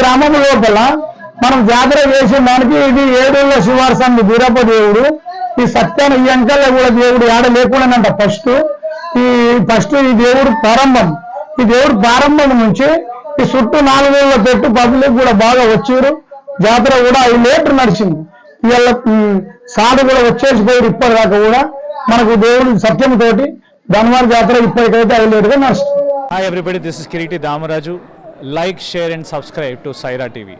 గ్రామంలో లోపల మనం జాతర చేసే దానికి ఇది ఏడేళ్ళ శివారసాన్ని బీరప్ప దేవుడు. ఈ సత్యాన్ని ఈ అంకల్లో కూడా దేవుడు ఆడ లేకుండానంట ఫస్ట్ ఈ ఫస్ట్ ఈ దేవుడు ప్రారంభం. ఈ దేవుడు ప్రారంభం నుంచి ఈ చుట్టూ నాలుగేళ్ళ పెట్టు పబ్లిక్ కూడా బాగా వచ్చారు. జాతర కూడా ఐదు లీటర్ నడిచింది. ఇవాళ సాధు కూడా వచ్చేసిపోయారు ఇప్పటిదాకా కూడా. మనకు దేవుడు సత్యంతోటి ధన్వార్ జాతర ఇప్పటికైతే ఐదు లీటర్గా నడుస్తుంది. Hi everybody, this is Kiriti Damaraju like share and subscribe to Saira TV